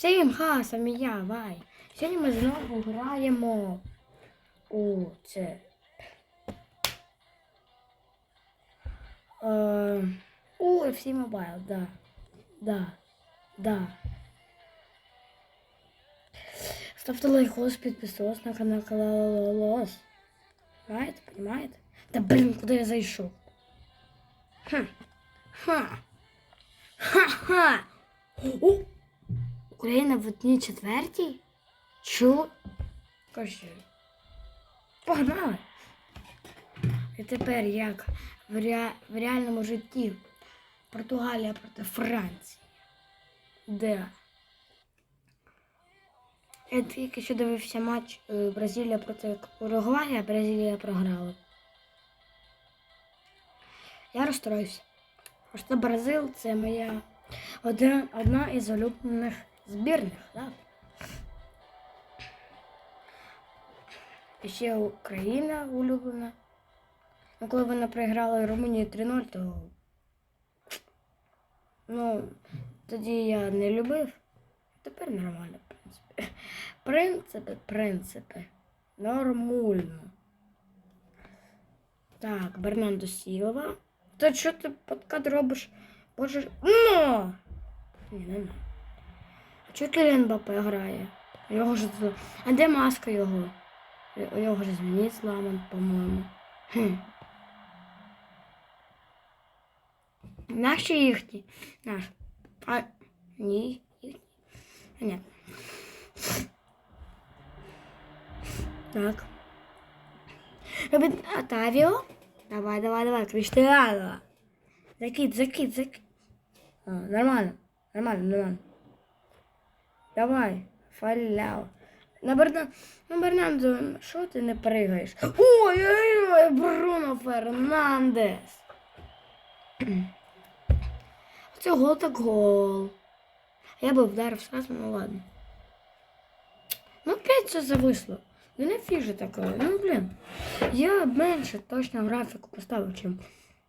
Всім ха, самі я, вай. Сьогодні ми знову граємо у це. Е, у FC Mobile, да. Да. Да. Ставте лайкос, підписуватись на канал Калалос. Понимаете, понимаете? Да блин, куда я зайшов? Ха. Ха. Ха-ха. Україна в одній четвертій? Чу? Кажи. Погнали. І тепер як в, ре... в реальному житті Португалія проти Франції. Де? Я тільки що дивився матч е, Бразилія проти Уругвая, а Бразилія програла. Я розстроївся. Бразил це моя одна, одна із улюблених збірних, так? І ще Україна улюблена. Ну, коли вона проіграла Румунію 3-0, то ну, тоді я не любив. Тепер нормально, в принципі. Принципи, принципи. Нормально. Так, Бернандо Сілова. Та що ти подкат робиш? Боже. Ну! Ні, не на. Чого Кіліан Мбаппе грає? Його ж А де маска його? У нього ж зміни зламан, по-моєму. Хм. Наші їхні. Наш. А ні, їхні. Ні. Так. Робить Атавіо. Давай, давай, давай, Криштиану. Закид, закид, закид. А, нормально, нормально, нормально. Давай, фаляв. На Берна... На Бернандо, що ти не пригаєш? Ой-ой-ой, Бруно Фернандес. Це гол так гол. Я би вдарив сразу, ну ладно. Ну, опять це зависло. Ну не фіже таке. Ну, блін. Я менше точно графіку поставив, чим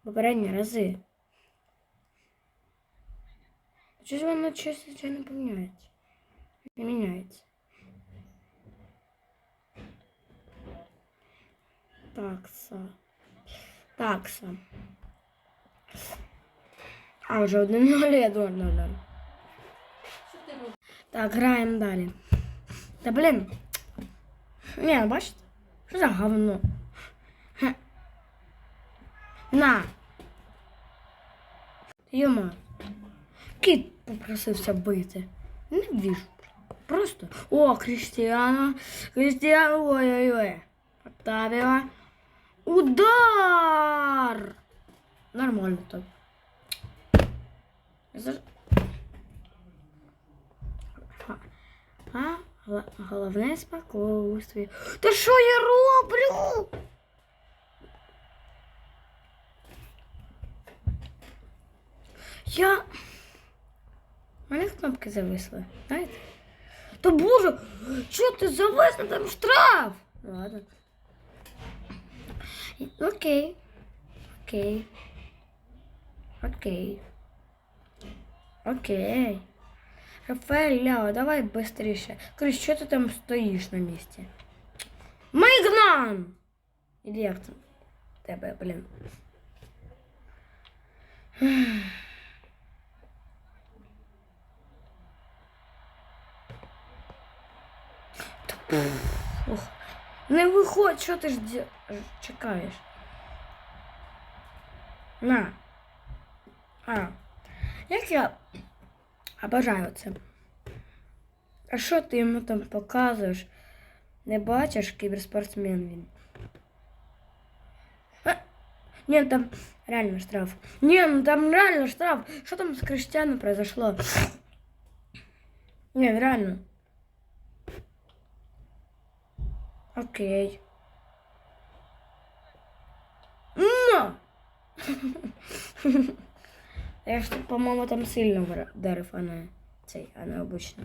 попередні рази. Щось воно щось не поміняється. Не міняється. Такса. Такса. А, вже один нуль, я. Так, граємо далі. Та блін. Ні, ну, бачите? Що за говно? Хе. На. Йома. Кіт попросився бити. Не віжу. Просто. О, Крістіано. Крістіано. Ой-ой-ой. Оттавила. Удар! Нормально так. За- Ха. А, гла- головне спокойствие. Та що я роблю? Я. У мене кнопки зависли, знаєте? Та боже, що ти зависла? Там штраф. Ну, Ладно. Окей. Окей. Окей. Окей. Рафаель, Ляо, давай быстрее. Крис, що ти там стоїш на місці? Майгнан! Іди як там? Тебе, блін. Ох. Не виходь, що ти ж ді- чекаєш? На. А. Як я обожаю це. А що ти йому там показуєш? Не бачиш, кіберспортсмен він. А, ні, там реально штраф. Ні, ну там реально штраф. Що там з Криштианом произошло? Ні, реально. Окей. Но! Я ж, по-моєму, там сильно вра- вдарив, а не цей, а не обично.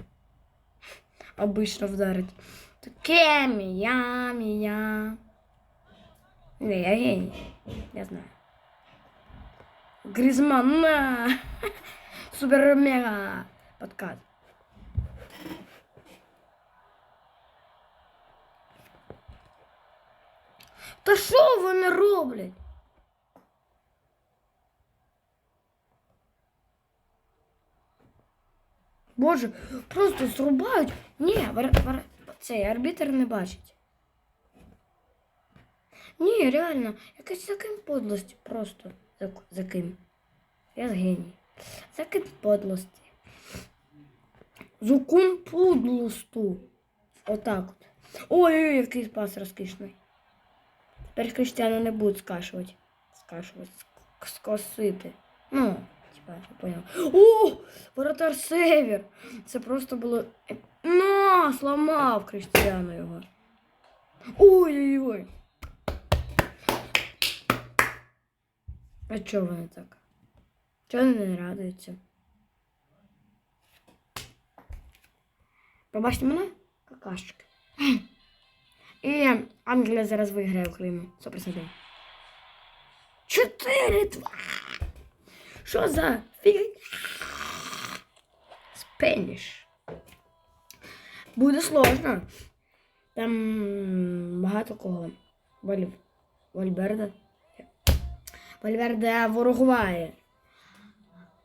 Обично вдарить. Таке мія, мія. Не, я геній. Я знаю. Гризман, на! Супер мега подкат. Та що вони роблять? Боже, просто зрубають. Ні, цей арбітр не бачить. Ні, реально, якась за ким подлость просто. За, за ким? Я з геній. За ким подлості. Зукун подлосту. Отак от. Ой-ой, який спас розкішний. Тепер Криштяну не будуть скашувати. Скашувати, ск- скосити. Ну, типа, я понял. О! Воротар Север! Це просто було. еп- На, сломав Криштяну його. Ой-ой-ой. А чого вони так? Чого вони не радуються? Пробачте мене? Какашки. І Англія зараз виграє Україну. 100%. 4-2. Що за фігня? Спеніш. Буде сложно. Там багато кого. Валь... Вальберда. Вальверде ворогуває.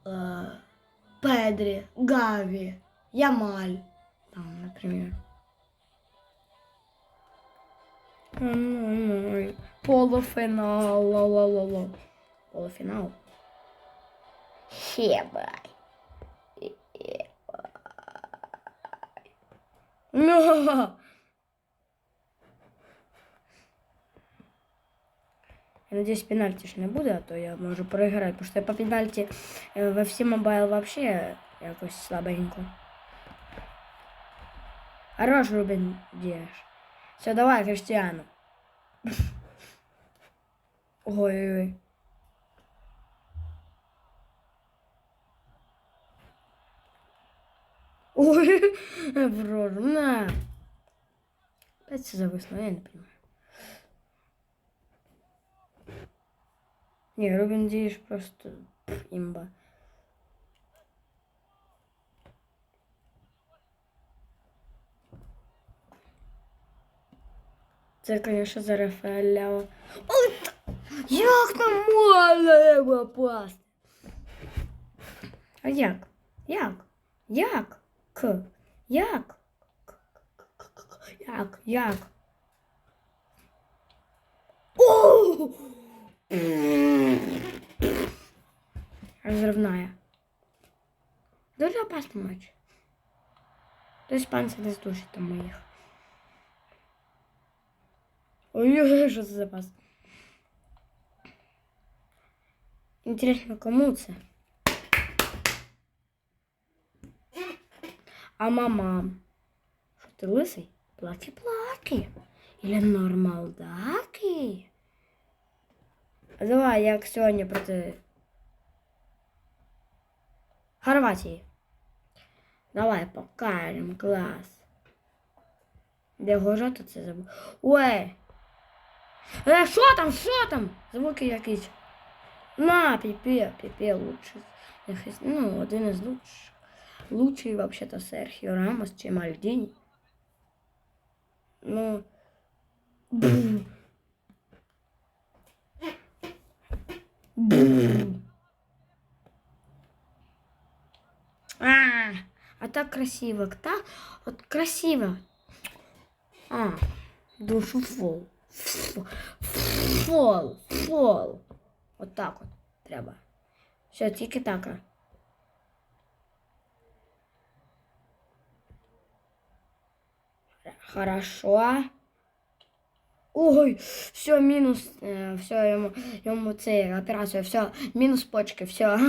Е, Педрі, Гаві, Ямаль. Там, наприклад. Ой, Полуфінал. ла-ла-ла-ла. Полуфінал. Хебай. Ну. Я надеюсь, пенальти ж не буде, а то я можу проіграти, тому що я по пенальті е, во всі мобайл вообще якось слабенько. Хорош, Рубен Діаш. Все, давай, Криштиану. Ой-ой-ой. Ой, в на. Опять все зависло, я не понимаю. Не, Рубин Диш просто пф, имба. Це, конечно, за Рафаеля. Ой, та- як там можна його попасти? А як? Як? Як? К? Як? К- к- к- к- к- Як? Як? О! Разрывная. Дуже опасный матч. То испанцы не здушат там моих. Ой-ой-ой, что за запас. Интересно, кому це? А мама? Що ти лисий? Плаки-плаки. Или нормалдаки? Давай, як сьогодні проти Хорватії. Давай покажемо клас. Де гожата це забув. Ой! Е, що там, що там? Звуки якісь. На, піпе, піпе лучше. Ну, один із лучших. Лучший вообще-то Серхіо Рамос чи Мальдіні. Ну. бм. Бм. А, а так красиво, так? Вот красиво. А, душу фол. Фол, фол. Вот так вот треба. Все, тільки так. Хорошо. Ой, все, минус, э, все, йому, йому це операцію, все, мінус почки, все,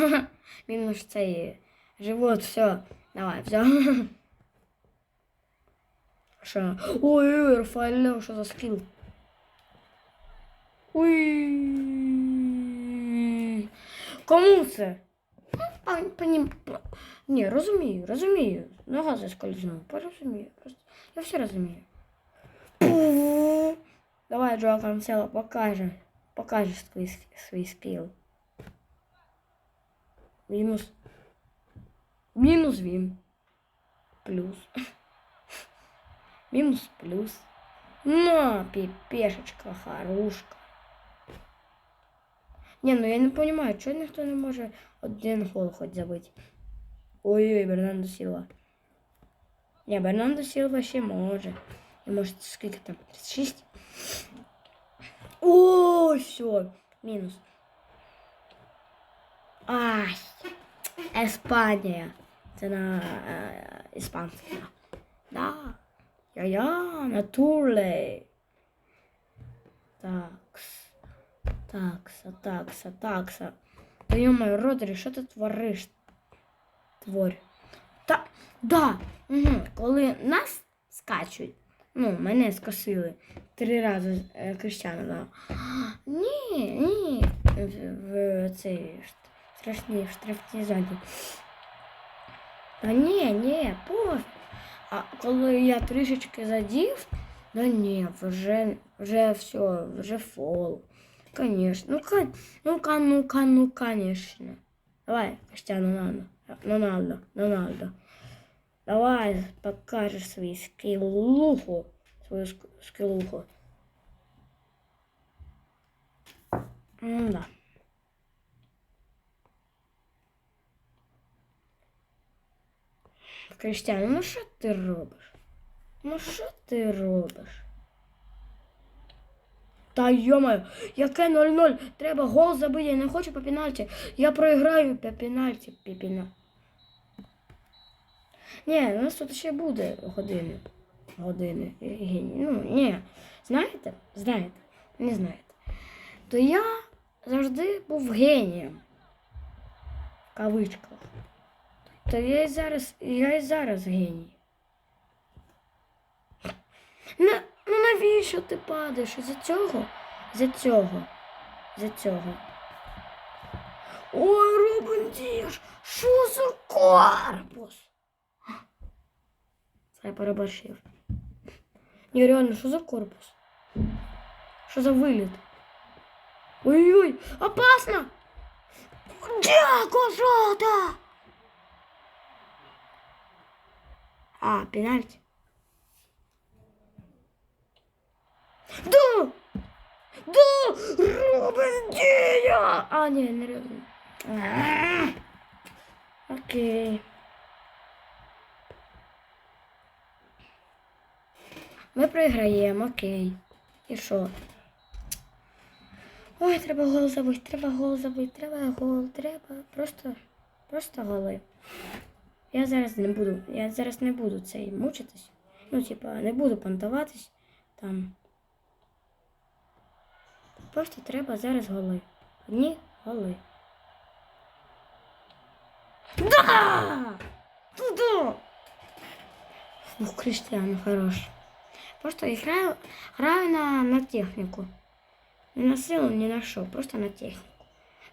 мінус цей живот, все, давай, все. Що? Ой, Рафаель, що за скіл? Ой. Кому це? Пані, пані, па- ні, розумію, розумію. Нога заскользнула, порозумію, просто. Я все розумію. Пу. Давай, Джоа Канцело, покаже. Покажеш свій, ск- свій скіл. Мінус. Мінус він. Плюс. Мінус плюс. На, піпешечка, харушка. Ні, ну я не розумію, чого ніхто не може один гол хоч забити. Ой-ой, Бернандо Сілва. Ні, Бернандо Сілва ще може. І може скільки там? 36? О, все. Мінус. Ай. Еспанія. Це на е, іспанська. Да. Я-я, натурле. Такс. Такса, такса, такса. Та йомаю, Родрі, що ти твориш? Творь. Та, да. Угу. Коли нас скачуть, ну, мене скосили три рази е, Крещана дала. Ні, ні. В, цей страшній штрафній зоні. Та ні, ні, пофіг. А коли я трішечки задів, да ні, вже, вже все, вже фол. Конечно. Ну-ка, ну-ка, ну-ка, ну, конечно. Давай, Криштиану Роналдо. Роналдо, Роналдо. Давай, покажешь свою скиллуху. Свою ск- скиллуху. Да. Криштиану, ну що ти робиш? Ну що ти робиш? Та йома, яке 0-0. Треба гол забити, я не хочу по пенальті. Я проіграю по пенальті, по пена- Ні, у нас тут ще буде години. Години. е, Ну, ні. Знаєте? Знаєте? Не знаєте. То я завжди був генієм. В кавичках. То я і зараз, я і зараз геній. На, ну навіщо ти падаєш? Із-за цього? Із-за цього. Із-за цього. Ой, Рубен Діж, що за корпус? Це я переборщив. Ні, реально, що за корпус? Що за виліт? Ой-ой, опасно! Дяко, жота! А, пенальти. Да! Да! Рубен Дія! А, ні, не Рубен. А, Окей. Ми програємо, окей. І що? Ой, треба гол забити, треба гол забити, треба гол, треба. Просто, просто голи. Я зараз не буду, я зараз не буду цей мучитись. Ну, типа, не буду понтуватись там. Просто треба зараз голи. Одні голи. Да! Туда! Ну, Криштиан хорош. Просто я граю, граю на, на техніку. Не на силу, ні на що, просто на техніку.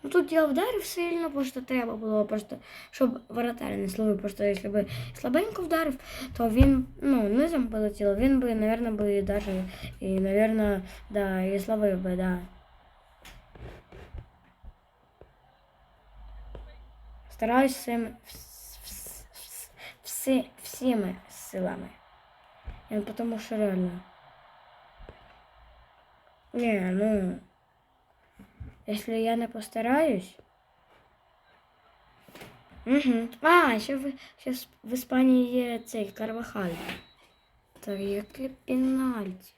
Ну тут я вдарив сильно, просто треба було, просто, щоб воротар не словив. Просто якщо б слабенько вдарив, то він, ну, низом полетів, він би, наверное, би даже, і, наверное, да, і словив би, да. Стараюсь всім, вс- вс- вс- всі, всіми силами. Ну, потому що реально. Не, ну, если я не постараюсь. Угу. А, ще в, ще в- Іспанії є цей Карвахаль. Та яке пенальті.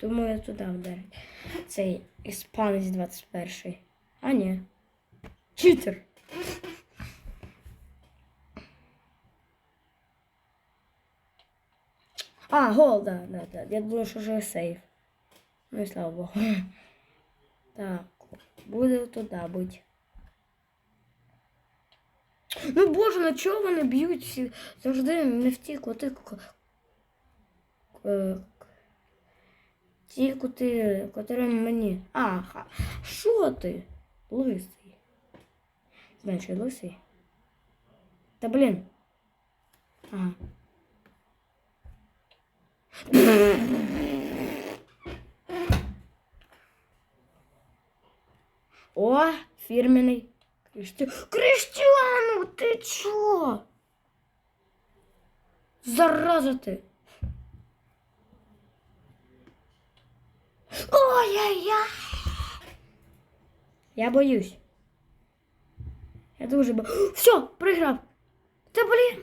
Думаю, туди вдарю. Цей іспанець 21. А ні. Читер. А, гол, да, да, да. Я думаю, що вже сейф. Ну і слава Богу. Так, буде туди бути. Ну боже, на чого вони б'ють всі? Завжди не в ті коти. Ті коти, котрі мені. А, ха. що ти? Лисий. Знаєш, що лисий? Та блін. Ага. О, фірменний Крістіан. Крістіану, ти чо? Зараза ти. Ой-яй-яй! Я боюсь. Я дуже боюсь. Все, проиграл. Та блін.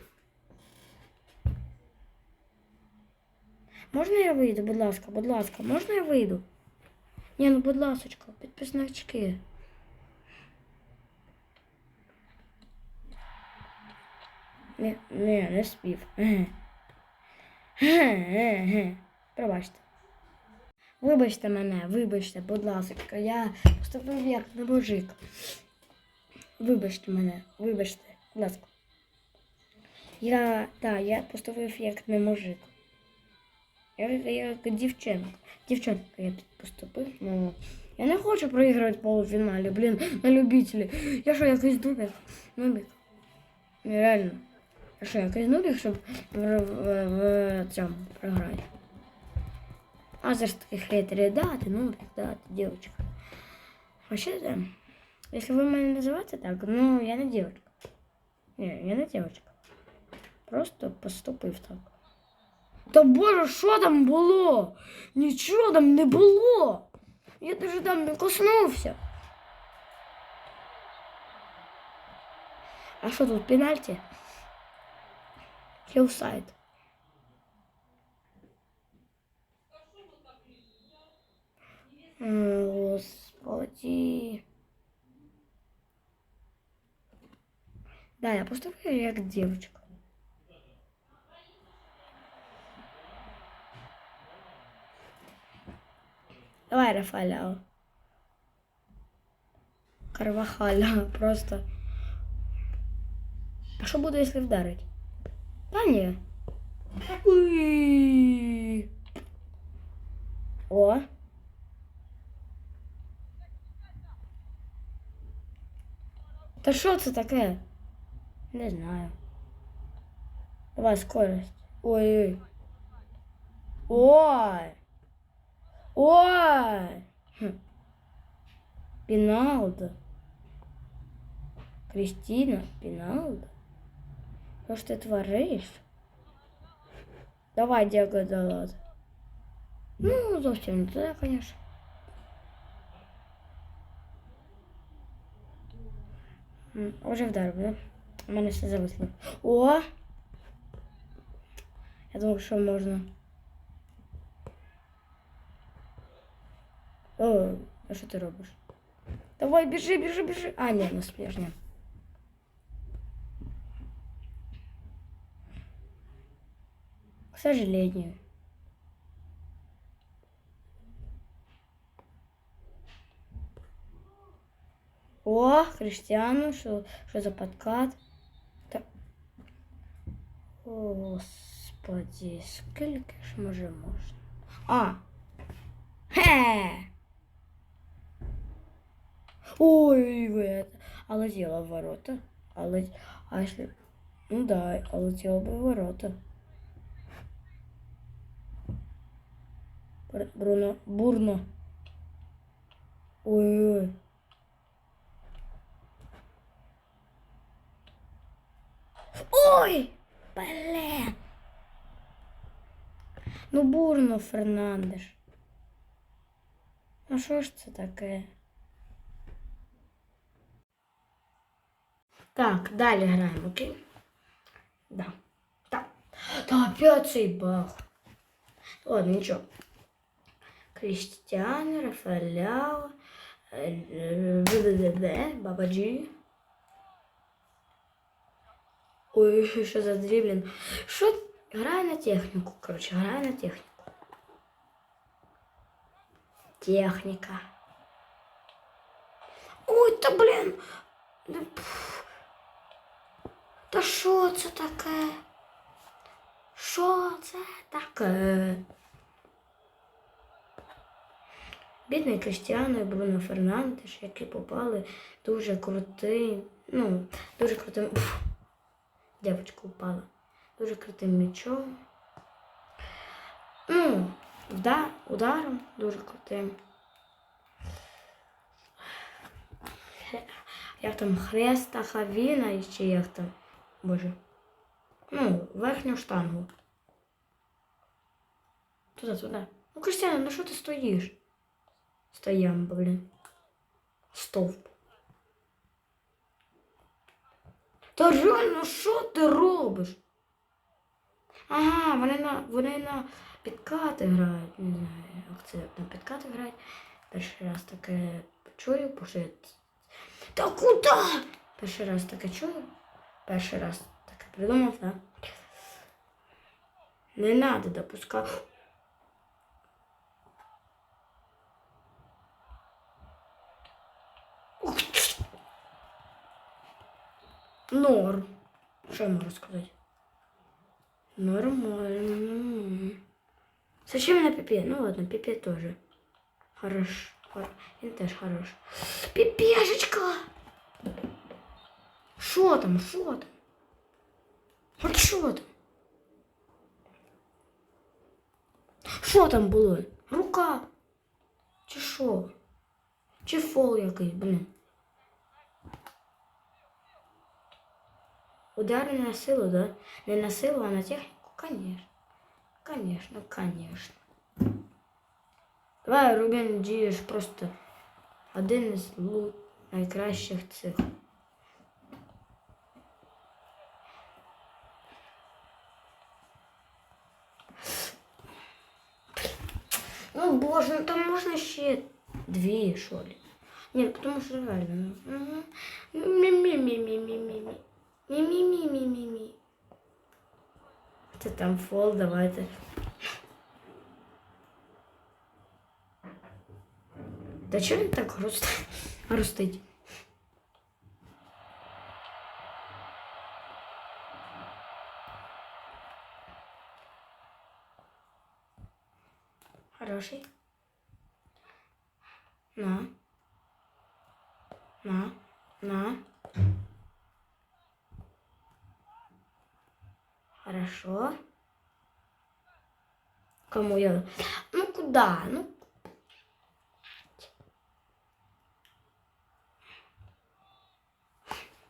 Можна я вийду, будь ласка, будь ласка, можна я вийду? Ні, ну будь ласка, підписнички. Не, не, не спів. Пробачте. Вибачте мене, вибачте, будь ласка, я поступив як не мужик. Вибачте мене, вибачте, будь ласка. Я, так, я поступив як не мужик. Я, як дівчинка. Дівчинка я поступив. Ну, я не хочу проігрувати полуфіналі, блін, на любителі. Я що, якийсь дубик? Нубик. Реально. Я якийсь нубик, щоб в, в, в, в цьому програти? А за что таких хейтеры? Да, ты нубик, да, ты девочка. Вообще-то, если вы меня называете так, ну, я не девочка. Не, я не девочка. Просто поступив так. Та боже, що там було? Нічого там не було. Я даже там не коснувся. А що тут пенальті? Чи офсайд? М, Господи. Да, я поступаю як девочка. Давай, Рафаэляо. Карвахаля, просто. А що буде, якщо вдарить? Та ні. Уй. О. Та що це таке? Не знаю. Давай скорость. Ой-ой. Ой. Ой. Хм. Піналда. Кристина, Піналда. Що ж ти твориш? Давай, Діего Далат. Ну, зовсім не туди, звісно. М, Уже вдарив, да? У мене все зависло. О! Я думав, що можна. О, а що ти робиш? Давай, біжи, біжи, біжи. А, ні, не спіш, К сожалению. О, Христиану, що, що за подкат? Та... О, Господи, скільки ж може можна? А! Хе! Ой, вы это. А летела в ворота. А, лет... а если... Ну да, а летела бы в ворота. Бруно, бурно. Ой-ой. Ой! Блин! Ну, бурно, Фернандеш. А що ж це таке? Так, далі граємо, окей? Да. Так. Та опять цей баг. Ладно, нічого. Крістіану, Рафаеляо, е, Баба Джі. Ой, що за дріблін. Що? Грає на техніку, коротше, грає на техніку. Техніка. Ой, та блін. Ну. Та що це таке? Що це таке? Бідний Кристіано і Бруно Фернандеш, які попали дуже крутий, ну, дуже крутим. Пф, Дівчинка упала. Дуже крутим м'ячом. Ну, да, ударом дуже крутим. Як там хреста, хавіна і ще як там. Боже. Ну, верхню штангу. Туди, туди. Ну, Кристина, ну що ти стоїш? Стоям, блін. Стовп. Та реально, що ти робиш? Ага, вони на вони на підкати грають. Не знаю, як це на підкати грають. Перший раз таке чую, пошли. Та куди? Перший раз таке чую. Перший раз таке придумав, так? Не надо допускати. Норм. Що я можу сказати? Нормально. Зачем на пипе? Ну ладно, пипе тоже. Хорош. Хор- Він теж хорош. Піпешечка! Що там? Що там? От що там? Що там було? Рука? Чи що? Чи фол якийсь, блін? Удар не на силу, да? Не на силу, а на техніку? Конечно. Конечно, конечно. Давай, Рубін дієш просто один із лу- найкращих цих. Ну, боже, ну там можна ще дві, що ли. Ні, тому що реально. ну, мгм. Мі-мі-мі-мі-мі-мі. Мі-мі-мі-мі-мі-мі. Це там фол, давайте. Та чого він так груст- грустить? Хороший. На. На. На. Хорошо. Кому я? Ну куда? Ну.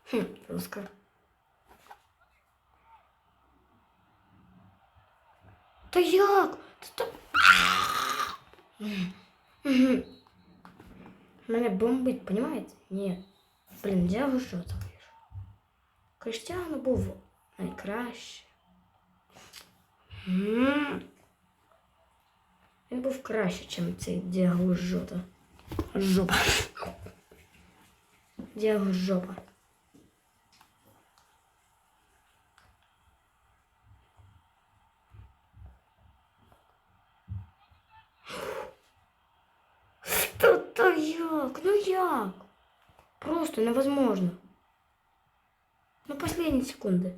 Хм, жестко. Та як? Та та... Мене бомбить, понимаете? Ні. Блін, я ви що вижу? Криштиану був найкраще. Він був краще, ніж цей Діаго Жота. Жопа. Діаго жопа. Та як? Ну як? Просто невозможно. Ну, последние секунды.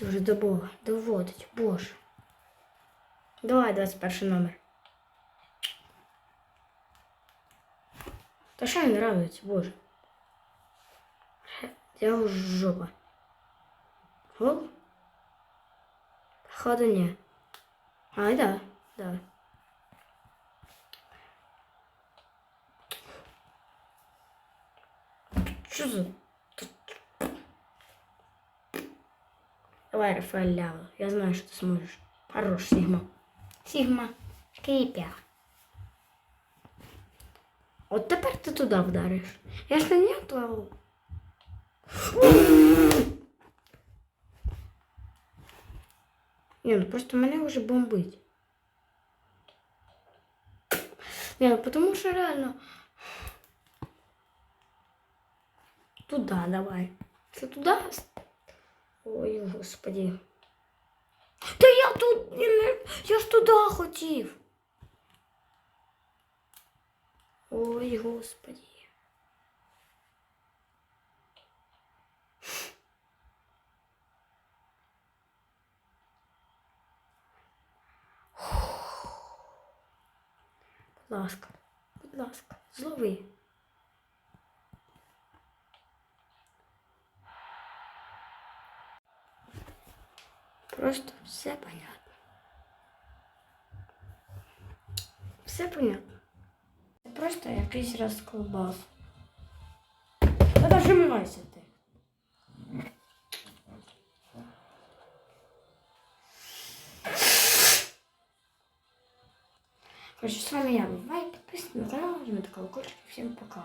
Пенальті вже до Бога доводить, Боже. Давай 21 номер. Та що не нравится, Боже. Я уже жопа. Гол? Походу не. А, да, да. Что за... Давай, Рафаэль Лява. Я знаю, что ты сможешь. Хорош, Сигма. Сигма. Шкипя. От тепер ти туди вдариш. Якщо ні, то. Ні, ну просто мене вже бомбить. Ні, ну тому що реально. Туда давай. Це туди? Ой, господи. Та я тут. Я ж туди хотів. Ой, господи. Будь ласка, будь ласка, злови. Просто все понятно. Все понятно. Це просто якийсь розколбас. Та дожимайся ти. Короче, с вами я, Бывай, подписывайтесь на канал, жмите колокольчик, всем пока.